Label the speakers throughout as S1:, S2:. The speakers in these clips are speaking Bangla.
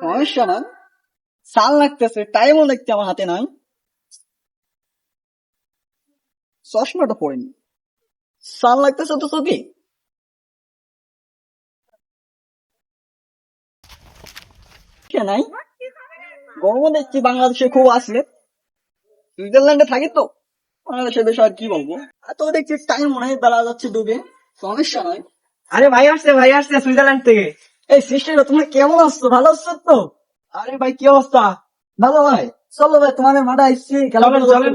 S1: সমস্যা না সাল লাগতেছে, টাইমও আমার হাতে নাই। চশমাটা পড়েনি। সাল লাগতেছে তো চোখে নাই? দেখছি, বাংলাদেশে খুব আসলে। সুইজারল্যান্ডে থাকি তো। বাংলাদেশের বিষয় আর কি বলব? আর তো দেখছি টাইম মনে হয় বেলা যাচ্ছে ডুবে সমস্যা নয়
S2: আরে ভাই আসছে ভাই আসছে সুইজারল্যান্ড থেকে।
S1: এই সৃষ্টিরা তোমরা কেমন আসছো ভালো আসছো তো?
S2: আরে ভাই কি অবস্থা?
S1: ভালো ভাই। চলো ভাই তোমাদের মাঠে আসছি খেলাধুলা
S2: চলেন।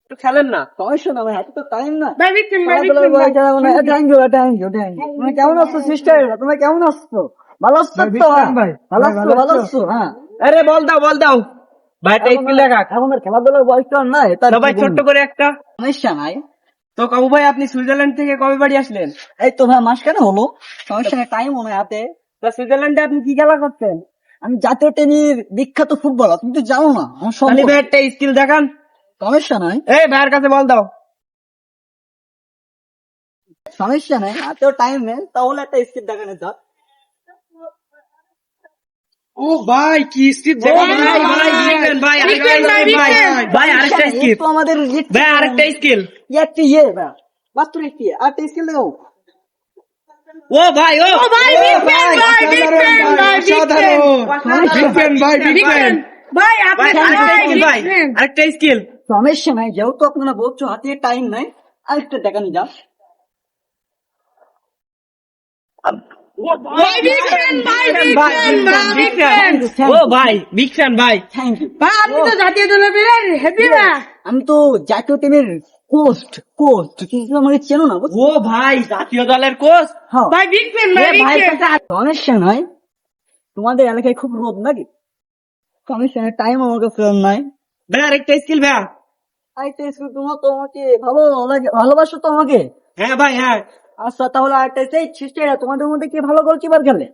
S2: একটু খেলেন না
S1: সমস্যা ভাই হাতে তো টাইম হয় ইউ তুমি কেমন আছো সিস্টার? তোমরা কেমন ভালো
S2: ভাই,
S1: তো?
S2: ভাই।
S1: ভালো আসছো
S2: ভালো আছো?
S1: হ্যাঁ।
S2: আরে বল দাও বল দাও। ভাই
S1: এখন খেলাধুলার বয়স তো আর নাই
S2: তো ছোট্ট করে একটা।
S1: সমস্যা নাই।
S2: তো কাবু ভাই আপনি সুইজারল্যান্ড থেকে কবে বাড়ি আসলেন?
S1: এই তো ভাই মাস কেন হলো? সমস্যা নাই টাইম মনে হাতে।
S2: তো সুইজারল্যান্ডে আপনি কি খেলা করতেন?
S1: আমি জাতীয় টেনির বিখ্যাত ফুটবলার তুমি তো জানো না আমার
S2: খালি ভাই একটা স্কিল দেখান।
S1: সমস্যা নাই।
S2: এই ভাইয়ের কাছে বল দাও।
S1: সমস্যা নাই হাতেও টাইম নেই তাহলে একটা স্কিপ দেখানো যাক।
S2: ও ভাই কি স্কিল ভাই ভাই ভাই ভাই স্কিল ভাই
S3: বিক্রেন।
S2: ভাই আরেকটা
S1: এই
S2: স্কিল।
S1: তো আমাদের লিট-
S2: ভাই আরেকটা স্কিল।
S1: এই একটা ইয়ে ভাই। মাত্র একটি আরেকটা স্কিল দেখাও।
S2: ও ভাই ও।
S3: ও ভাই বিক্রম ভাই বিক্রম ভাই
S2: বিক্রেন ভাই
S3: বিক্রম ভাই আপনি
S2: ভাই আরেকটা
S3: ভাই
S2: স্কিল ভাই
S3: বিক্রম
S2: আরেকটা স্কিল।
S1: সমস্যা নাই যেহেতু আপনারা বলছো হাতে টাইম নাই আরেকটা দেখানো যাক।
S3: ভাই না
S1: আমি তো জাতীয় টিমের কোস্ট কোস্ট কিন্তু আমাকে চেনো না
S2: ও ভাই জাতীয় দলের কোচ
S1: হ্যাঁ।
S3: ভাই বিক্রম ভাই
S1: ভাই, সমস্যা নয় তোমাদের এলাকায় খুব রোদ নাকি? নাই টাইম আমার কাছে নাই।
S2: ভাই আরেকটা স্কিল ভাই
S1: আরেকটা স্কুল তোমার তোমাকে ভালো ভালোবাসো তো আমাকে।
S2: হ্যাঁ ভাই হ্যাঁ।
S1: আচ্ছা তাহলে আরেকটা সেই সিস্টার তোমাদের মধ্যে কে ভালো গোলকিপার খেলে?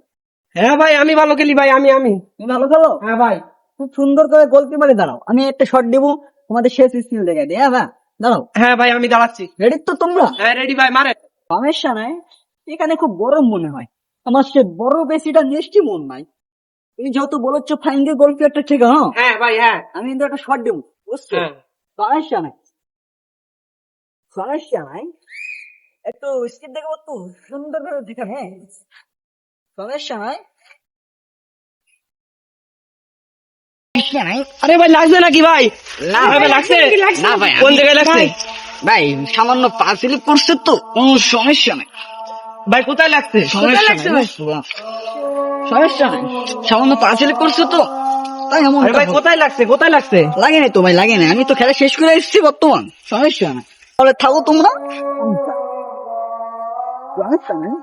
S2: হ্যাঁ ভাই আমি ভালো খেলি ভাই আমি আমি।
S1: তুমি ভালো খেলো?
S2: হ্যাঁ ভাই।
S1: খুব সুন্দর করে গোলকিপারে দাঁড়াও। আমি একটা শট দেবো তোমাদের শেষ স্কিল দেখে দিই হ্যাঁ ভাই? দাঁড়াও।
S2: হ্যাঁ ভাই আমি দাঁড়াচ্ছি।
S1: রেডি তো তোমরা?
S2: হ্যাঁ রেডি ভাই মারে।
S1: সমস্যা নাই। এখানে খুব গরম মনে হয়। আমার সে বড় বেশিটা নিশ্চয় মন নাই। তুমি যেহেতু বলেছ ফাইনাল গোলকিপারটা ঠিক হ্যাঁ?
S2: হ্যাঁ ভাই হ্যাঁ।
S1: আমি কিন্তু একটা শট দেবো বুঝছ?
S2: হ্যাঁ।
S1: সমস্যা নাই। সমস্যা নাই। একটু স্কিপ দেখব একটু সুন্দর করে দেখে হ্যাঁ? সমস্যা নাই
S2: আরে ভাই লাগছে নাকি ভাই?
S1: না
S2: ভাই লাগছে?
S1: না ভাই
S2: কোন জায়গায় লাগছে?
S1: ভাই সামান্য পা স্লিপ করছে তো। কোনো সমস্যা নাই।
S2: ভাই কোথায় লাগছে?
S1: সমস্যা
S3: লাগছে
S1: নাই সমস্যা নাই। সামান্য পা স্লিপ করছে তো। তাই এমন
S2: ভাই কোথায় লাগছে? কোথায় লাগছে?
S1: লাগে নাই তো ভাই লাগে নাই আমি তো খেলা শেষ করে এসেছি বর্তমান। সমস্যা নাই। তাহলে থাকো তোমরা। সমস্যা নাই